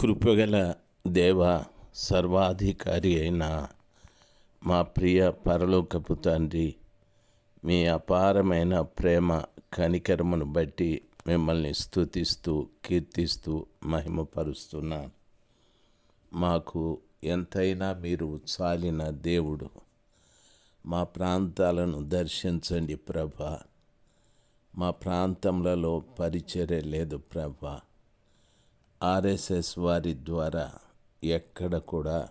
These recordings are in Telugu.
కృపగల దేవ సర్వాధికారి అయిన మా ప్రియ పరలోకపు తండ్రి మీ అపారమైన ప్రేమ కనికరమును బట్టి మిమ్మల్ని స్తుతిస్తూ కీర్తిస్తూ మహిమపరుస్తున్నాను. మాకు ఎంతైనా మీరు చాలిన దేవుడు. మా ప్రాంతాలను దర్శించండి ప్రభా. మా ప్రాంతంలో పరిచర్య లేదు ప్రభా. ఆర్ఎస్ఎస్ వారి ద్వారా ఎక్కడ కూడా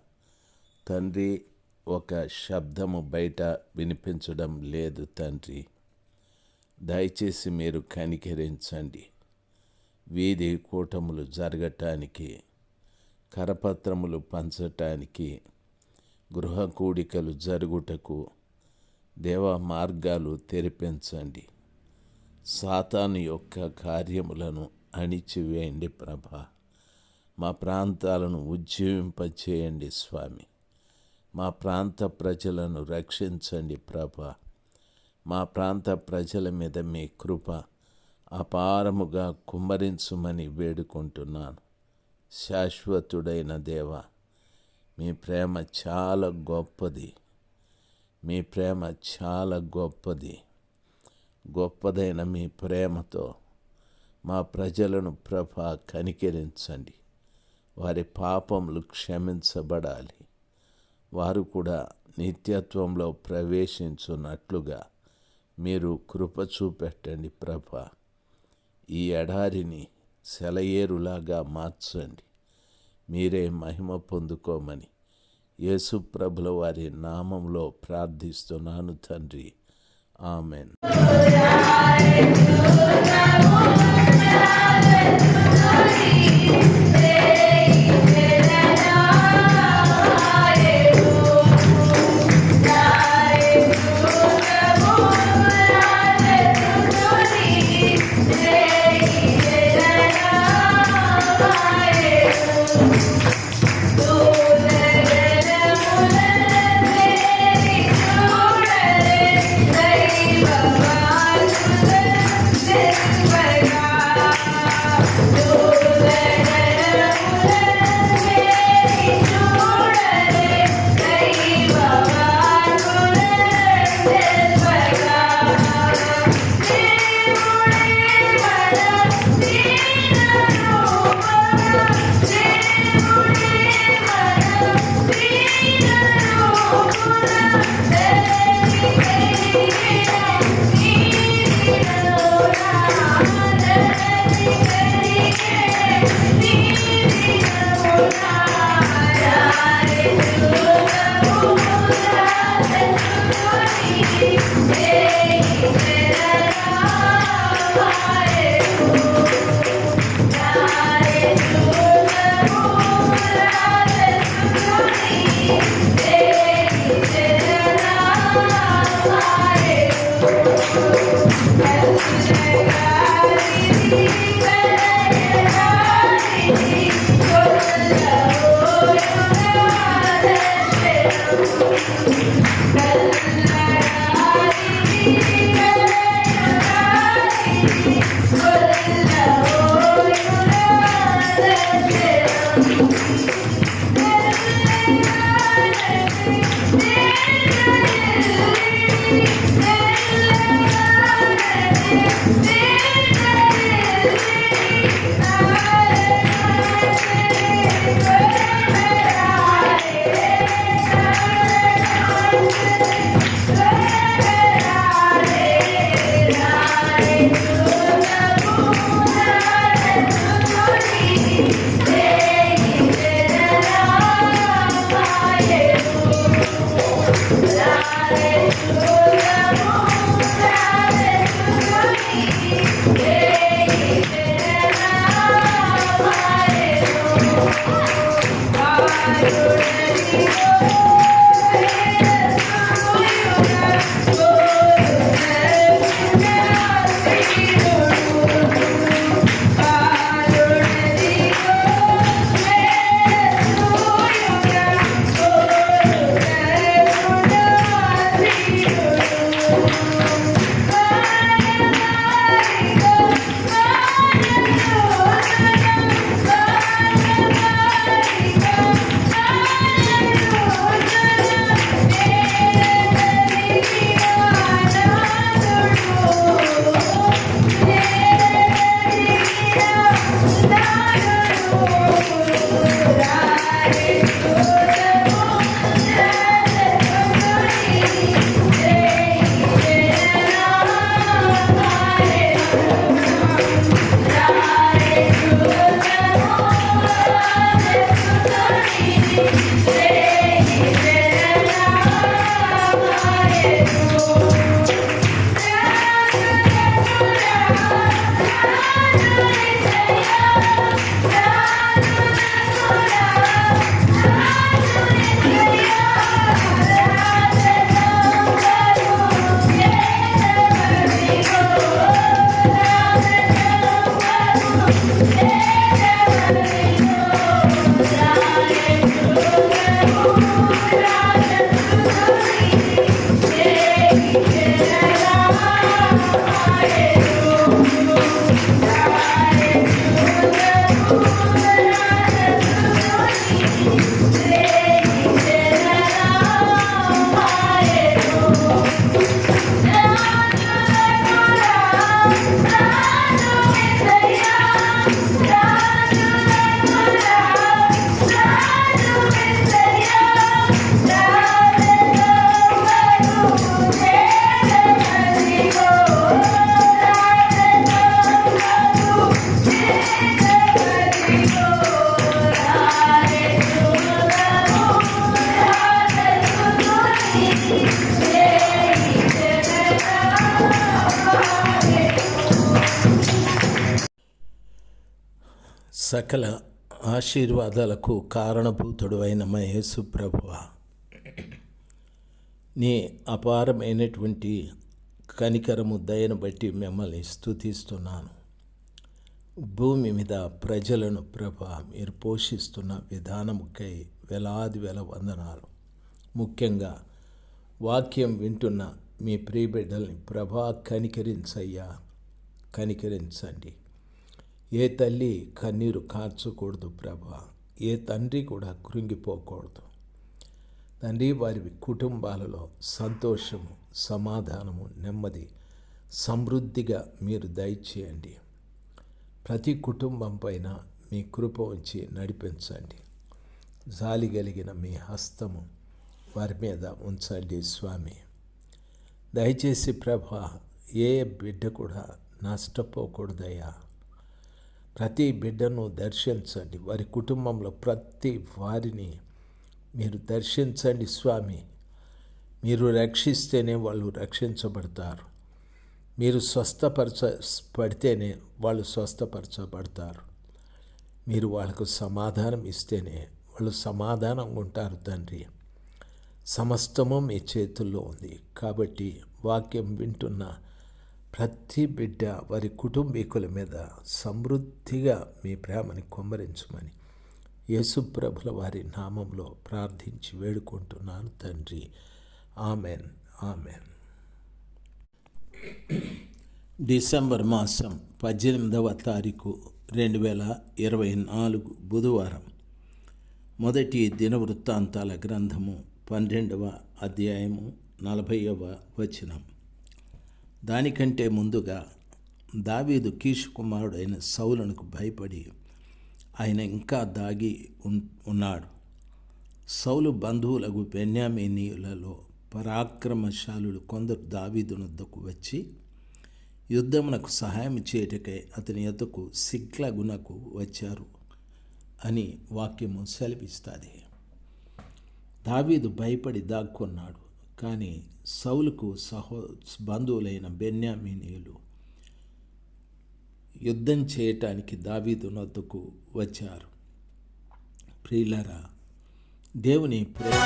తండ్రి ఒక శబ్దము బయట వినిపించడం లేదు తండ్రి. దయచేసి మీరు కనికరించండి. వీధి కూటములు జరగటానికి కరపత్రములు పంచటానికి గృహ కూడికలు జరుగుటకు దేవ మార్గాలు తెరిపించండి. సాతాను యొక్క కార్యములను అణిచివేయండి ప్రభా. మా ప్రాంతాలను ఉజ్జీవింపచేయండి స్వామి. మా ప్రాంత ప్రజలను రక్షించండి ప్రభ. మా ప్రాంత ప్రజల మీద మీ కృప అపారముగా కుమ్మరించుమని వేడుకుంటున్నాను. శాశ్వతుడైన దేవ మీ ప్రేమ చాలా గొప్పది. మీ ప్రేమ చాలా గొప్పది. గొప్పదైన మీ ప్రేమతో మా ప్రజలను ప్రభ కనికరించండి. వారి పాపములు క్షమించబడాలి. వారు కూడా నిత్యత్వంలో ప్రవేశించున్నట్లుగా మీరు కృప చూపెట్టండి ప్రభ. ఈ ఎడారిని సెలయేరులాగా మార్చండి. మీరే మహిమ పొందుకోమని యేసు ప్రభుల వారి నామంలో ప్రార్థిస్తున్నాను తండ్రి. ఆమెన్. Thank సకల ఆశీర్వాదాలకు కారణభూతుడు అయిన మహేసు ప్రభువ. నీ అపారమైనటువంటి కనికరము దయను బట్టి మిమ్మల్ని స్థుతిస్తున్నాను భూమి మీద ప్రజలను ప్రభ మీరు పోషిస్తున్న విధానముకై వేలాది వేల వందనాలు. ముఖ్యంగా వాక్యం వింటున్న మీ ప్రియబిడ్డల్ని ప్రభా కనికరించయ్యా. కనికరించండి. ఏ తల్లి కన్నీరు కార్చకూడదు ప్రభా. ఏ తండ్రి కూడా కృంగిపోకూడదు. తండ్రి వారి కుటుంబాలలో సంతోషము సమాధానము నెమ్మది సమృద్ధిగా మీరు దయచేయండి. ప్రతి కుటుంబం పైన మీ కృప ఉంచి నడిపించండి. జాలి కలిగిన మీ హస్తము వారి మీద ఉంచండి స్వామి. దయచేసి ప్రభ ఏ బిడ్డ కూడా నష్టపోకూడదయ్యా. ప్రతి బిడ్డను దర్శించండి. వారి కుటుంబంలో ప్రతి వారిని మీరు దర్శించండి స్వామి. మీరు రక్షిస్తేనే వాళ్ళు రక్షించబడతారు. మీరు స్వస్థపరచ పడితేనే వాళ్ళు స్వస్థపరచబడతారు. మీరు వాళ్ళకు సమాధానం ఇస్తేనే వాళ్ళు సమాధానం ఉంటారు తండ్రి. సమస్తము మీ చేతుల్లో ఉంది. కాబట్టి వాక్యం వింటున్న ప్రతి బిడ్డ వారి కుటుంబీకుల మీద సమృద్ధిగా మీ ప్రేమని కొమ్మరించమని యేసుప్రభుల వారి నామంలో ప్రార్థించి వేడుకుంటున్నాను తండ్రి. ఆమెన్. ఆమెన్. డిసెంబర్ మాసం పద్దెనిమిదవ తారీఖు రెండు వేల ఇరవై నాలుగు బుధవారం. మొదటి దినవృత్తాంతాల గ్రంథము పన్నెండవ అధ్యాయము నలభైవ వచనం. దానికంటే ముందుగా దావీదు కీష్ కుమారుడైన సౌలునకు భయపడి ఆయన ఇంకా దాగి ఉన్నాడు. సౌలు బంధువులకు బెన్యామీనీయులలో పరాక్రమశాలులు కొందరు దావీదునొద్దకు వచ్చి యుద్ధమునకు సహాయం చేయటకై అతని యొద్దకు సిగ్లగునకు వచ్చారు అని వాక్యము సెలవిస్తుంది. దావీదు భయపడి దాక్కున్నాడు. కానీ సౌలుకు సహో బంధువులైన బెన్యామీనీయులు యుద్ధం చేయటానికి దావీదు నొద్దకు వచ్చారు. ప్రియులరా దేవుని ప్రేమ